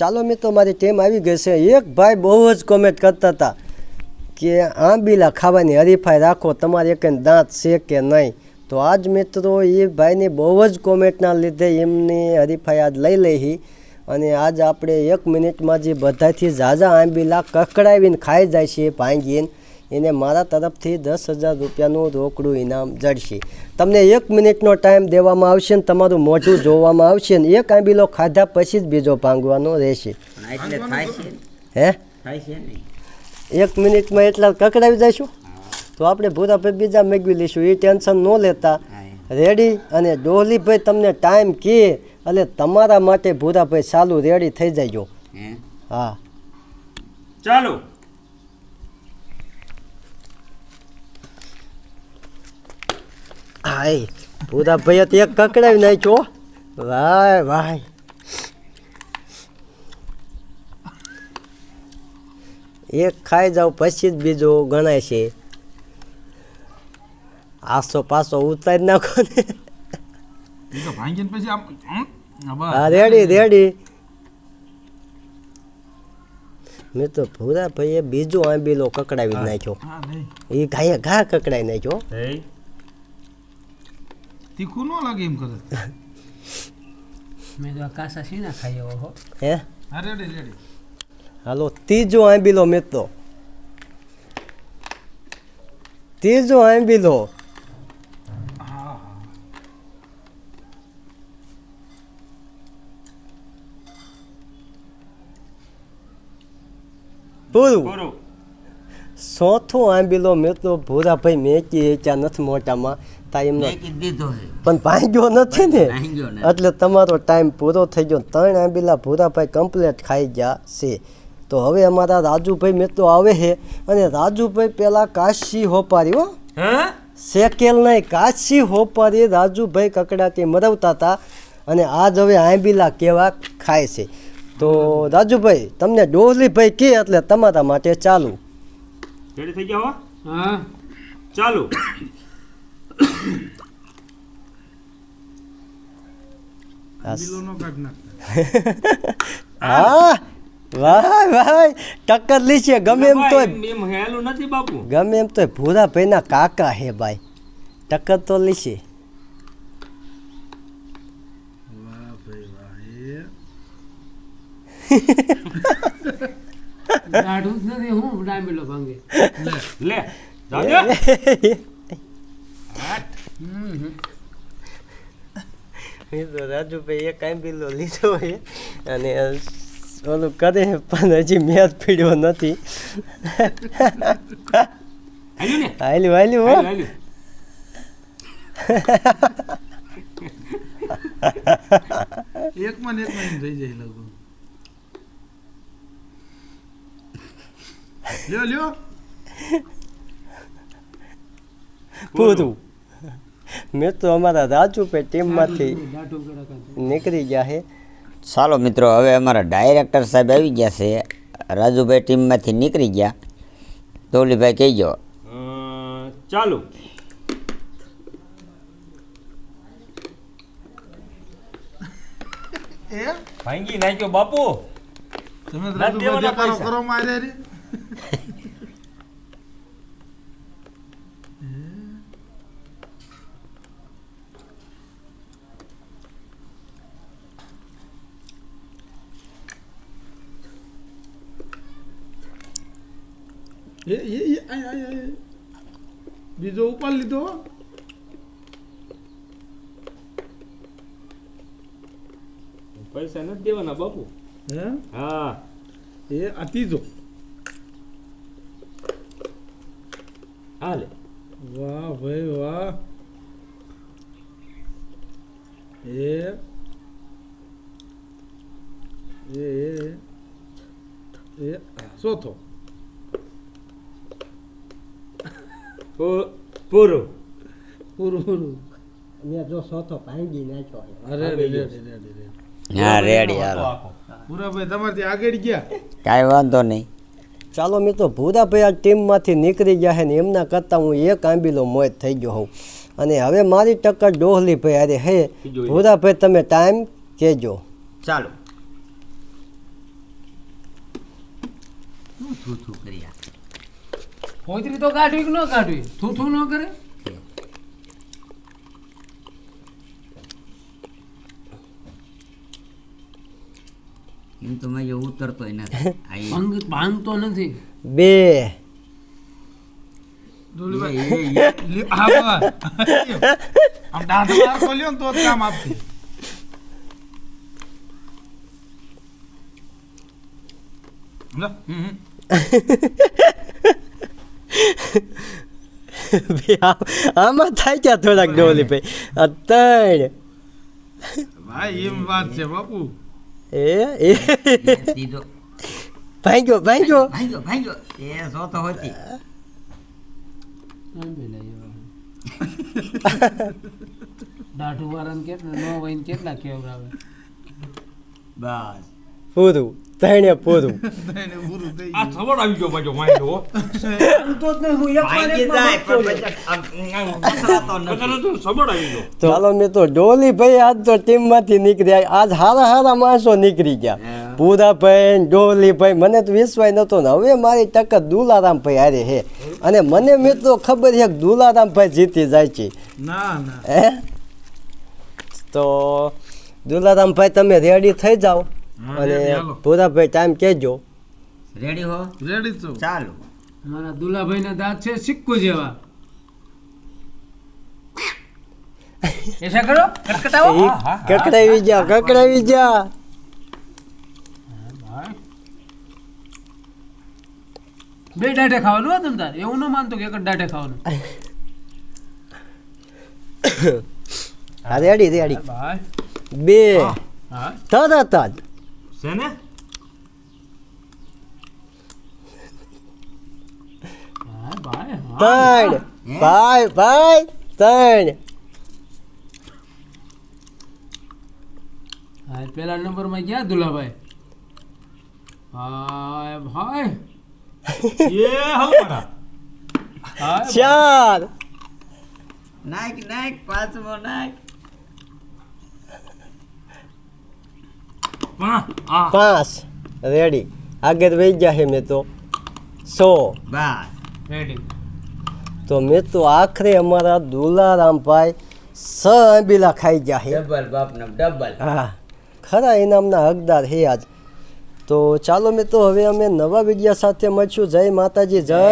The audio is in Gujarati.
ચાલો મિત્રો, મારી ટીમ આવી ગઈ છે. એક ભાઈ બહુ જ કોમેન્ટ કરતા હતા કે આંબીલા ખાવાની હરીફાઈ રાખો, તમારે એક દાંત છે કે નહીં? તો આજ મિત્રો, એ ભાઈની બહુ જ કોમેન્ટના લીધે એમની હરીફાઈ આજ લઈ લઈ અને આજ આપણે એક મિનિટમાં જે બધાથી ઝાઝા આંબીલા કકડાવીને ખાઈ જાય છે, ભાંગીને. એને મારા તરફથી દસ હજાર રૂપિયાનું રોકડું ઇનામ જડશે. તમને એક મિનિટનો ટાઈમ દેવામાં આવશે ને તમારું મોઢું જોવામાં આવશે ને એક આંબીલો ખાધા પછી જ બીજો ભાંગવાનો રહેશે. એટલે થાય હે? થાય છે ને. એક મિનિટમાં એટલા કકડાવી જઈશું? તો આપણે ભૂરાભાઈ બીજા મેળવી લઈશું. એ ટેન્શન ન લેતા. રેડી? અને ડોલીભાઈ તમને ટાઈમ કહે એટલે તમારા માટે ભૂરાભાઈ સાલું રેડી થઈ જજો હે? હા. ચાલો. હાય ભૂરાભાઈએ તો એક કકડાવી નાખ્યો વાય વાય. એક ખાઈ જાવ પછી જ બીજો ગણાય છે. આસો પાસો ઉતારી નાખો ને. હા રેડી રેડી. મેં તો ભૂરા ભાઈએ બીજો આંબીલો કકડાવી નાખ્યો. એ ઘાએ ઘા કકડાઈ નાખ્યો. હે? તીખું ન લાગે એમ કરે. મેં તો આ કાસા ના ખાઈ હો. હે? અરે રેડી રેડી. હાલો ત્રીજો આંબીલો મિત્રો ત્રીજો આંબીલો. પૂરું. પૂરું. ચોથો આંબીલો મિત્રો ભૂરાભાઈ મેકી વેચ્યા નથી મોટામાં. તા એમને દીધો પણ ભાંગ્યો નથી ને? એટલે તમારો ટાઈમ પૂરો થઈ ગયો. ત્રણ આંબીલા ભૂરાભાઈ કમ્પ્લેટ ખાઈ ગયા છે. તો હવે અમારા રાજુભાઈ મિત્રો આવે છે. અને રાજુભાઈ પેલા કાશી હોપારી હો. હે? શેકેલ નહીં કાશી હોપારી રાજુભાઈ કકડાથી મરવતા હતા અને આજ હવે આંબીલા કેવા ખાય છે. તો રાજુભાઈ તમને ડોલીભાઈ કહે એટલે તમારા માટે ચાલુ. રેડી થઈ ગયા હો. હા. ચાલો. હા. ટક્કર ગમે એમ તો એમ એમ હેલું નથી બાપુ. ગમે એમ તો ભૂરા ભાઈના કાકા હે ભાઈ. ટક્કર તો લીશે. વાહ ભાઈ વાહ. એ. દાઢું જ નથી હું ડામેલો ભાંગે. લે જાજે. એ તો રાજુભાઈ એક આંબીલો લીધો છે અને ઓલું કરે પણ હજી મેદ પીડ્યો નથી. હાલ્યું ને? હાલ્યું હો. એકમાં એકમાં થઈ જાય લગભગ. લ્યો લ્યો પૂરું મેં તો અમારા રાજુભાઈ ટીમમાંથી દાઢું કડક નીકળી ગયા છે ચાલો મિત્રો હવે અમારા ડાયરેક્ટર સાહેબ આવી ગયા છે રાજુભાઈ ટીમમાંથી નીકળી ગયા ધોલીભાઈ કહેજો અ, ચાલો એ ભાંગી નાખ્યો બાપુ તમે તો ના રાજુભાઈ દેવાના દેખાડો પૈસા. કરો મારે એ બીજો ઉપાડ લીધો પૈસા નથી દેવાના બાપુ. હે? હા. એ આ ત્રીજો હાલે. વાહ ભાઈ વાહ. એ એ એ એ ચોથો. પૂરું પૂરું. પૂરું. મેં જો સોથો ભાંગી નાખ્યો અરે રેડી રેડી રેડી રેડી. હા રેડી હાલો. પૂરા તમારથી આગળ ગયા? કાંઈ વાંધો નહીં. ચાલો મિત્રો ભૂરાભાઈ આ ટીમમાંથી નીકળી ગયા છે ને એમના કરતાં હું એક આંબીલો મોત થઈ ગયો હોઉં. અને હવે મારી ટક્કર ડોહલીભાઈ અરે હે. ભૂરાભાઈ તમે ટાઈમ કહેજો ચાલો. શું થૂ કર્યા? પોતરી તો કાઢવી કે ન કાઢવી? થૂ થૂ ન કરે? એમ તો મેં ઉતરતોય નથી. ભાંગ ભાંગતો નથી. બે. આમ દાંત બહાર ખોલ્યો તો કામ આપતી હમ, હમ. બે આ- આમાં થાય ક્યાં થોડાક ડોલી ભાઈ. અત્યારે ભાઈ એમ વાત છે બાપુ. એ એ. ભાંગ્યો ભાંગ્યો. ભાગ્યો ભાગ્યો. એ સો તો હતી. દાઢું વાળાને કેટલા નો વહીને કેટલા કેવડાવે? બસ. પૂરું. ત્રણે પૂરું. થઈ આ આવી ગયો પાછો હો જ હું એક વાર જાય પણ ચાલો મેં તો ડોલી ભાઈ આજ તો ટીમમાંથી નીકળ્યા આજ હારા હારા માણસો નીકળી ગયા. પૂરા ભાઈ ડોલી ભાઈ મને તો વિશ્વાસ નહોતો ને હવે મારી ટક્કર દુલારામ ભાઈ હારે હે. અને મને મિત્રો ખબર છે કે દુલારામ ભાઈ જીતી જાય છે. ના ના. હે? તો દુલારામ ભાઈ તમે રેડી થઈ જાઓ. અને ready, પૂરા ભાઈ ટાઈમ કહેજો. રેડી હો? રેડી છો. ચાલો. મારા દુલાભાઈના દાંત છે સિક્કો જેવા. એસા કરો કટકટાવો ઈ જા કકડાવી જા. બે ડાઢે ખાવાનું હો તમતાર એવું ન માનતો કે એક જ ડાઢે ખાવાનું. હા રેડી રેડી બે. હા. તરત જ. છે ને ત્રણ? ભાઈ ભાઈ ત્રણ હા પેલા નંબરમાં ગયા દુલાભાઈ? ભાઈ ભાઈ એ હલવાના ચાર નાખ નાખ પાંચમો નાખ પણ આ પાંચ રેડી આગળ વહી ગયા મેં તો. સો. બસ રેડી તો મેં તો આખરે અમારા દુલારામભાઈ સ આંબીલા ખાઈ ગયા હે. ડબલ બાપનો ડબલ. હા. ખરા ઇનામના હકદાર હે આજ. તો ચાલો મિત્રો હવે અમે નવા વિડિયા સાથે મળશું. જય માતાજી જય.